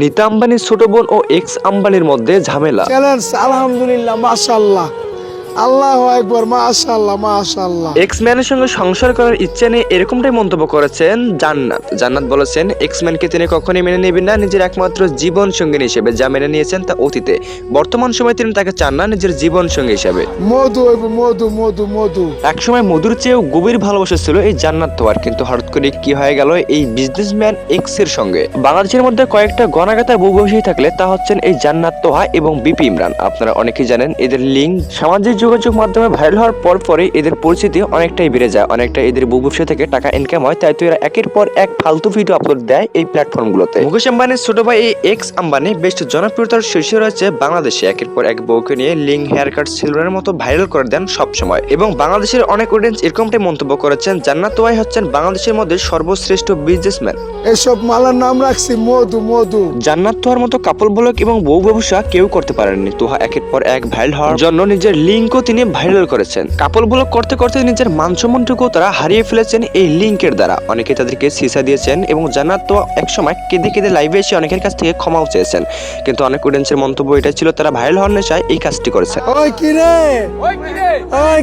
নিতা আম্বানির ছোট বোন ও এক্স আম্বানির মধ্যে ঝামেলা। চ্যালেঞ্জ আলহামদুলিল্লাহ মাশাআল্লাহ। আল্লাহু আকবার মাশাআল্লাহ মাশাআল্লাহ। এক্স ম্যানের সঙ্গে সংসার করার ইচ্ছা নেই এরকমটাই মন্তব্য করেছেন জান্নাত। জান্নাত বলেছেন এক্স ম্যানকে তিনি কখনোই মেনে নেবেন না নিজের একমাত্র জীবন সঙ্গী হিসেবে। যা মেনে নিয়েছেন তা অতীতে। বর্তমান সময়ে তিনি তাকে চান না নিজের জীবন সঙ্গী হিসেবে। মধু মধু মধু মধু। একসময় মধুর চেয়েও গভীর ভালোবাসা ছিল এই জান্নাত তোয়ার কিন্তু হঠাৎ করে কি হয়ে গেল এই বিজনেসম্যান এক্সের সঙ্গে? বাংলাদেশের মধ্যে কয়েকটা গণাগাতা বউ বসেই থাকলে তা হচ্ছেন এই জান্নাত তোহা এবং বিপি ইমরান। আপনারা অনেকেই জানেন এদের লিঙ্ক সামাজিক যোগাযোগ মাধ্যমে ভাইরাল হওয়ার পর পরে এদের পরিচিতি অনেকটাই বেড়ে যায় অনেকটা এদের বউ ব্যবসা থেকে টাকা ইনকাম হয় তাই তো এরা একের পর এক ফালতু ভিডিও আপলোড দেয় এই প্ল্যাটফর্মগুলোতে মুকেশ আম্বানির ছোট ভাই এই এক্স আম্বানি বেশ জনপ্রিয়তার শীর্ষে রয়েছে বাংলাদেশে। একের পর এক বউকে নিয়ে লিঙ্ক হেয়ার কাট সিলভারের মতো ভাইরাল করে দেন সব সময় এবং বাংলাদেশের অনেক অডিয়েন্স এরকমটাই মন্তব্য করেছেন জান্নাত তোয়াই হচ্ছেন বাংলাদেশের মধ্যে সর্বশ্রেষ্ঠ বিজনেসম্যান এসব মালার নাম রাখছি মধু মধু। জান্নাত তোহার মতো কাপল ব্লগ এবং বউ ব্যবসা কেউ করতে পারেননি। তোহা একের পর এক ভাইরাল হওয়ার জন্য নিজের লিঙ্কও তিনি ভাইরাল করেছেন। কাপল ব্লগ করতে করতে নিজের মানসম্মানটুকু তারা হারিয়ে ফেলেছেন এই লিঙ্কের দ্বারা। অনেকে তাদেরকে সিসা দিয়েছেন এবং জান্নাত তো একসময় কেঁদে কেঁদে লাইভে এসে অনেকের কাছ থেকে ক্ষমাও চেয়েছেন। কিন্তু অনেক অডিয়েন্সের মন্তব্য এটা ছিল তারা ভাইরাল হওয়ার নেশায় এই কাজটি করেছেন ওই কিরে ওই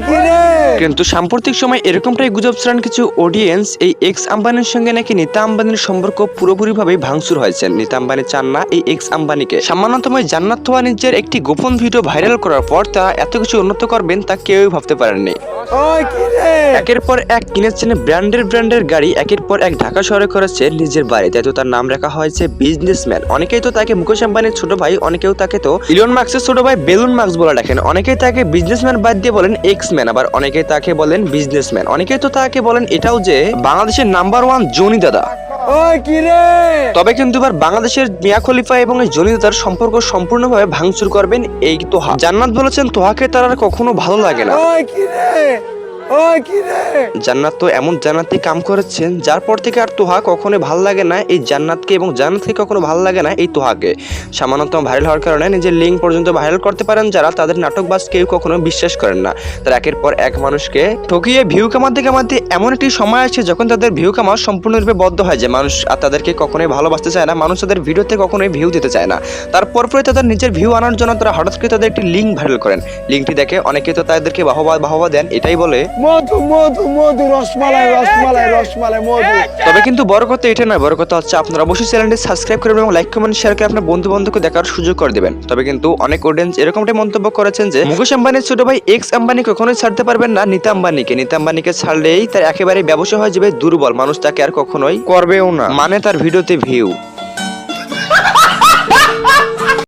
কিরে কিন্তু সাম্প্রতিক সময় এরকমটাই গুজব ছড়ান কিছু অডিয়েন্স এই এক্স আম্বানির সঙ্গে নাকি নিতা আম্বানির সম্পর্ক পুরোপুরিভাবে ভাঙচুর হয়েছে। নিতা আম্বানি চান না এই এক্স আম্বানিকে। সামান্যতম জান্নাত নিজের একটি গোপন ভিডিও ভাইরাল করার পর তারা এত কিছু করবেন তা কেউই ভাবতে পারেননি। একের পর এক কিনেছেন ব্র্যান্ডের ব্র্যান্ডের গাড়ি একের পর এক ঢাকা শহরে করেছে নিজের বাড়ি। তাই তো তার নাম রাখা হয়েছে বিজনেসম্যান অনেকেই তো তাকে মুকেশ আম্বানির ছোট ভাই অনেকেও তাকে তো ইলন মার্কসের ছোট ভাই বেলুন মার্কস বলে ডাকেন। অনেকেই তাকে বিজনেসম্যান বাদ দিয়ে বলেন এক্স ম্যান আবার অনেকেই তাকে বলেন বিজনেসম্যান অনেকেই তো তাকে বলেন এটাও যে বাংলাদেশের নাম্বার ওয়ান জনি দাদা। ওই তবে কিন্তু এবার বাংলাদেশের মিয়া খলিফা এবং দাদার সম্পর্ক সম্পূর্ণভাবে ভাঙচুর করবেন এই তোহা। জান্নাত বলেছেন তোহাকে তার আর কখনো ভালো লাগে না। ওই জান্নাত তো এমন জান্নাতি কাম করেছেন যার পর থেকে আর তোহা কখনো ভালো লাগে না, এই জান্নাতকে এবং জান্নাতকে কখনো ভালো লাগে না এই তোহাকে। সামান্যতম ভাইরাল হওয়ার কারণে নিজের লিঙ্ক পর্যন্ত ভাইরাল করতে পারেন যারা, তাদের নাটক নাটকবাজ কেউ কখনো বিশ্বাস করেন না। তারা একের পর এক মানুষকে ঠকিয়ে ভিউ কামাতে কামাতে এমন একটি সময় আসে যখন তাদের ভিউ কামা সম্পূর্ণরূপে বদ্ধ হয় যে মানুষ আর তাদেরকে কখনোই ভালোবাসতে চায় না, মানুষ তাদের ভিডিওতে কখনোই ভিউ দিতে চায় না। তারপর পরে তাদের নিজের ভিউ আনার জন্য তারা হঠাৎ করে তাদের একটি লিঙ্ক ভাইরাল করেন। লিঙ্কটি দেখে অনেকে তো তাদেরকে বাহবা বাহবা দেন, এটাই বলে মধু মধু মধু রসমালাই রসমালাই রসমালাই মধু তবে কিন্তু বড় কথা এটা নয় বড় কথা হচ্ছে আপনারা অবশ্যই চ্যানেলটি সাবস্ক্রাইব করবেন এবং লাইক কমেন্ট শেয়ার করে আপনার বন্ধু বান্ধবকে দেখার সুযোগ করে দেবেন তবে কিন্তু অনেক অডিয়েন্স এরকমটাই মন্তব্য করেছেন যে মুকেশ আম্বানির ছোট ভাই এক্স আম্বানি কখনোই ছাড়তে পারবেন না নিতা আম্বানিকে নিতা আম্বানিকে ছাড়লেই তার একেবারে ব্যবসা হয়ে যাবে দুর্বল মানুষ তাকে আর কখনোই করবেও না মানে তার ভিডিওতে ভিউ